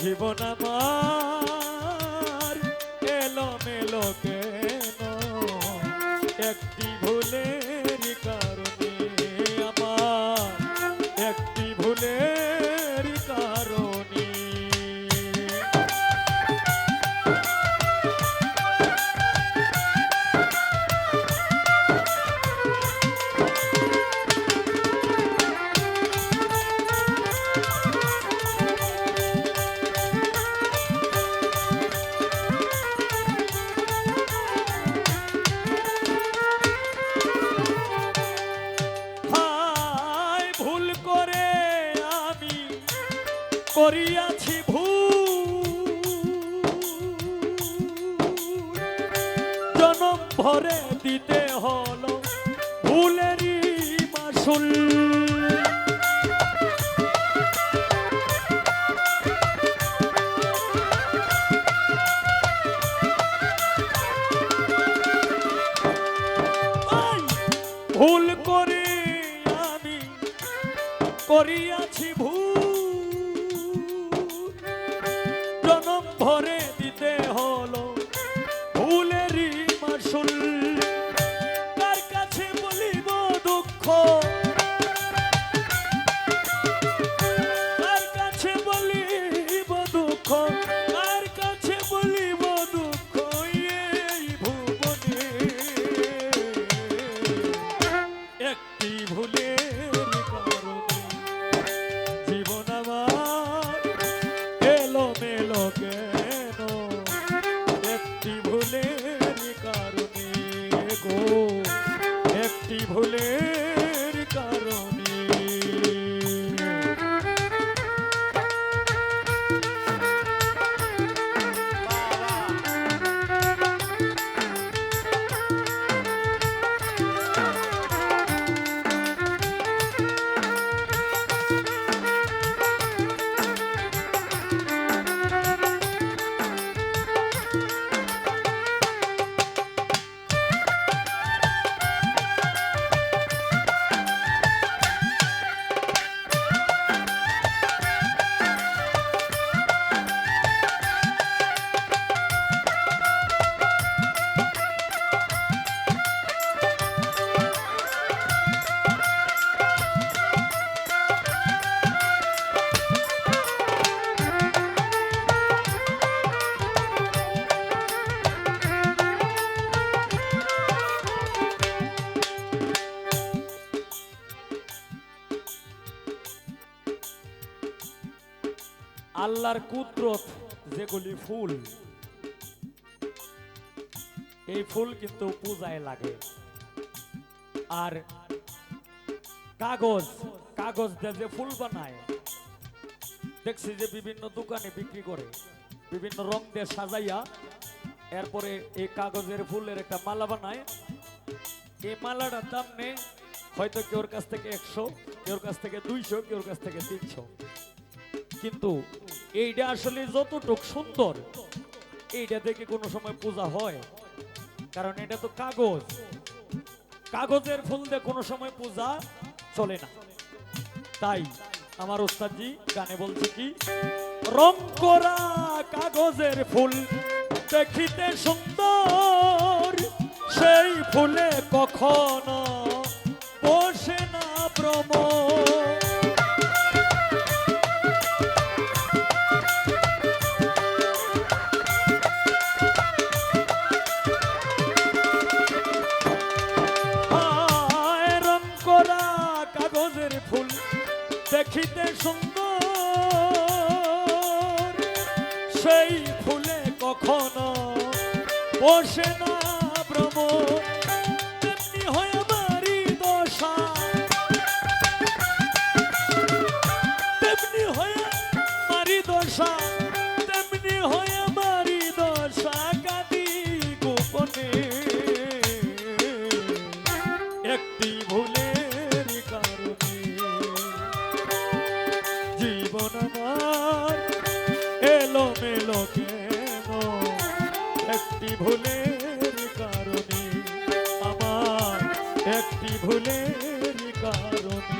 জীবন আমার করিয়াছি ভূ জনম ভরে দিতে হলো ভুলেরই মাসুল। একটি আল্লাহর কুদরত যেগুলি ফুল, এই ফুল কিন্তু পূজায় লাগে। আর কাগজ কাগজ দিয়ে যে ফুল বানায়, দেখছি যে বিভিন্ন দোকানে বিক্রি করে, বিভিন্ন রং দিয়ে সাজাইয়া, এরপরে এই কাগজের ফুলের একটা মালা বানায়। এই মালাটার দাম নেই হয়তো কেউর কাছ থেকে একশো, কেউর কাছ থেকে দুইশো, কেউর কাছ থেকে তিনশো। কিন্তু এইটা আসলে যতটুক সুন্দর, এইটা দেখে কোনো সময় পূজা হয়। কারণ এটা তো কাগজ। কাগজের ফুল দিয়ে কোনো সময় পূজা চলে না। তাই আমার ওস্তাদজি গানে বলছে কি, রং করা কাগজের ফুল দেখিতে সুন্দর, সেই ফুলে কখনো বসে না ভ্রমণ বসে না ভ্রমণ কারণে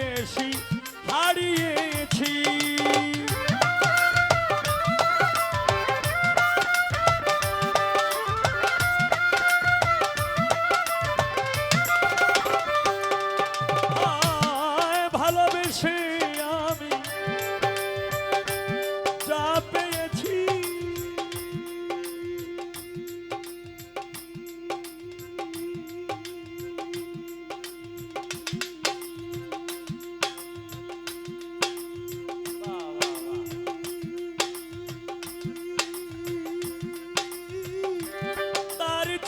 বেশি হারিয়ে